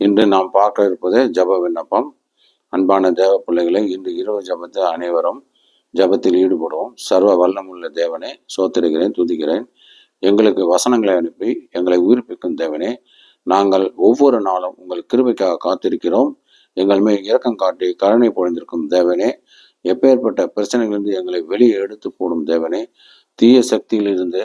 இன்று நாம் பார்க்க இருப்பது ஜப விண்ணப்பம். அன்பான தேவ பிள்ளைகளை இன்று இரவு ஜபத்தை அனைவரும் ஜபத்தில் ஈடுபடுவோம். சர்வ வல்லமுள்ள தேவனே சோத்திருக்கிறேன் துதிக்கிறேன். எங்களுக்கு வசனங்களை அனுப்பி எங்களை உயிர்ப்பிக்கும் தேவனே நாங்கள் ஒவ்வொரு நாளும் உங்கள் கிருபைக்காக காத்திருக்கிறோம். எங்கள் மேல் இரக்கம் காட்டி கருணை பொழிந்திருக்கும் தேவனே எப்பேற்பட்ட பிரச்சனைகளிலிருந்து எங்களை வெளியே எடுத்து போடும் தேவனே தீய சக்தியிலிருந்து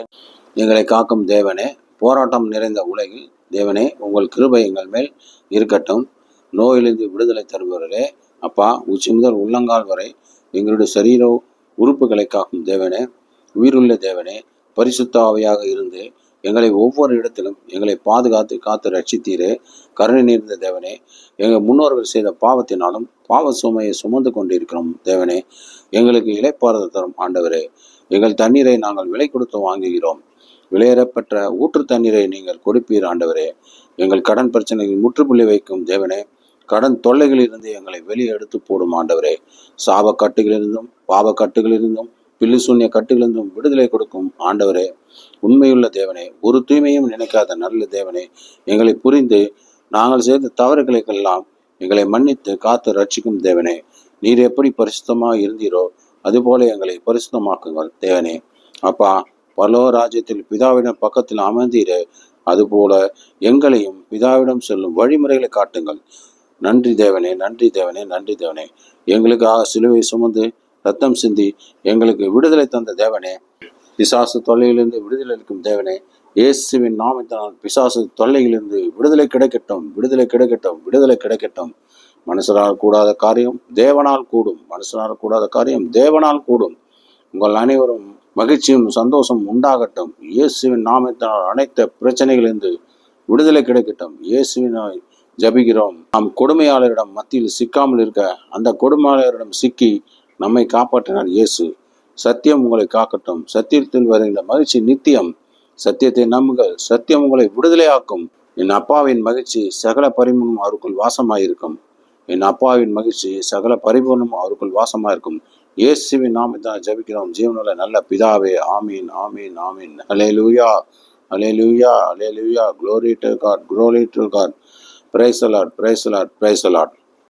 எங்களை காக்கும் தேவனே போராட்டம் நிறைந்த உலகில் தேவனே உங்கள் கிருபை எங்கள் மேல் இருக்கட்டும். நோயிலிருந்து விடுதலை தருபவர்களே அப்பா உச்சி முதல் உள்ளங்கால் வரை எங்களுடைய சரீர உறுப்புகளை காக்கும் தேவனே உயிருள்ள தேவனே பரிசுத்தாவையாக இருந்து எங்களை ஒவ்வொரு இடத்திலும் எங்களை பாதுகாத்து காத்து ரட்சித்தீரே. கருணை நீர்ந்த தேவனே எங்கள் முன்னோர்கள் செய்த பாவத்தினாலும் பாவ சுமையை சுமந்து கொண்டிருக்கிறோம் தேவனே. எங்களுக்கு இலைப்பாறுதல் தரும் ஆண்டவரே எங்கள் தண்ணீரை நாங்கள் விலை கொடுத்து வாங்குகிறோம். விலையேறப்பட்ட ஊற்று தண்ணீரை நீங்கள் கொடுப்பீர் ஆண்டவரே. எங்கள் கடன் பிரச்சனையில் முற்றுப்புள்ளி வைக்கும் தேவனே. கடன் தொல்லைகளிலிருந்து எங்களை வெளியே எடுத்து போடும் ஆண்டவரே. சாப கட்டுகளிலிருந்தும் பாவ கட்டுகளிலிருந்தும் பில்லு சூன்ய கட்டுகளிலிருந்தும் விடுதலை கொடுக்கும் ஆண்டவரே. உண்மையுள்ள தேவனே ஒரு தூய்மையும் நினைக்காத நல்ல தேவனே. எங்களை புரிந்து நாங்கள் செய்த தவறுகளுக்கெல்லாம் எங்களை மன்னித்து காத்து ரட்சிக்கும் தேவனே. நீர் எப்படி பரிசுத்தமாக இருந்தீரோ அதுபோல எங்களை பரிசுத்தமாக்குங்கள் தேவனே. அப்பா பரலோ ராஜ்யத்தில் பிதாவிடம் பக்கத்தில் அமர்ந்தீரே. அதுபோல எங்களையும் பிதாவிடம் செல்லும் வழிமுறைகளை காட்டுங்கள். நன்றி தேவனே நன்றி தேவனே நன்றி தேவனே. எங்களுக்காக சிலுவை சுமந்து ரத்தம் சிந்தி எங்களுக்கு விடுதலை தந்த தேவனே. பிசாசு தொல்லையிலிருந்து விடுதலை அளிக்கும் தேவனே. இயேசுவின் நாமத்தினால் பிசாசு தொல்லையிலிருந்து விடுதலை கிடைக்கட்டும் விடுதலை கிடைக்கட்டும் விடுதலை கிடைக்கட்டும். மனுஷனால் கூடாத காரியம் தேவனால் கூடும். மனுஷனால் கூடாத காரியம் தேவனால் கூடும். உங்கள் அனைவரும் மகிழ்ச்சியும் சந்தோஷம் உண்டாகட்டும். இயேசுவின் நாமத்தினால் அனைத்து பிரச்சனைகளிலிருந்து விடுதலை கிடைக்கட்டும். இயேசுவினாய் ஜபிக்கிறோம். நாம் கொடுமையாளரிடம் மத்தியில் சிக்காமல் இருக்க அந்த கொடுமையாளரிடம் சிக்கி நம்மை காப்பாற்றினார் இயேசு. சத்தியம் உங்களை காக்கட்டும். சத்தியத்தில் வருகின்ற மகிழ்ச்சி நித்தியம். சத்தியத்தை நம்புங்கள். சத்தியம் உங்களை விடுதலையாக்கும். என் அப்பாவின் மகிழ்ச்சி சகல பரிமணம் அவருக்குள் வாசமாயிருக்கும். என் அப்பாவின் மகிழ்ச்சி சகல பரிபூர்ணம் அவருக்குள் வாசமாயிருக்கும். இயேசுவின் நாமத்தான் ஜபிக்கிறோம். ஜீவனுள்ள நல்ல பிதாவே ஆமீன் ஆமீன் ஆமீன். அலே லூயா hallelujah hallelujah glory to God glory to God praise the Lord praise the Lord praise the Lord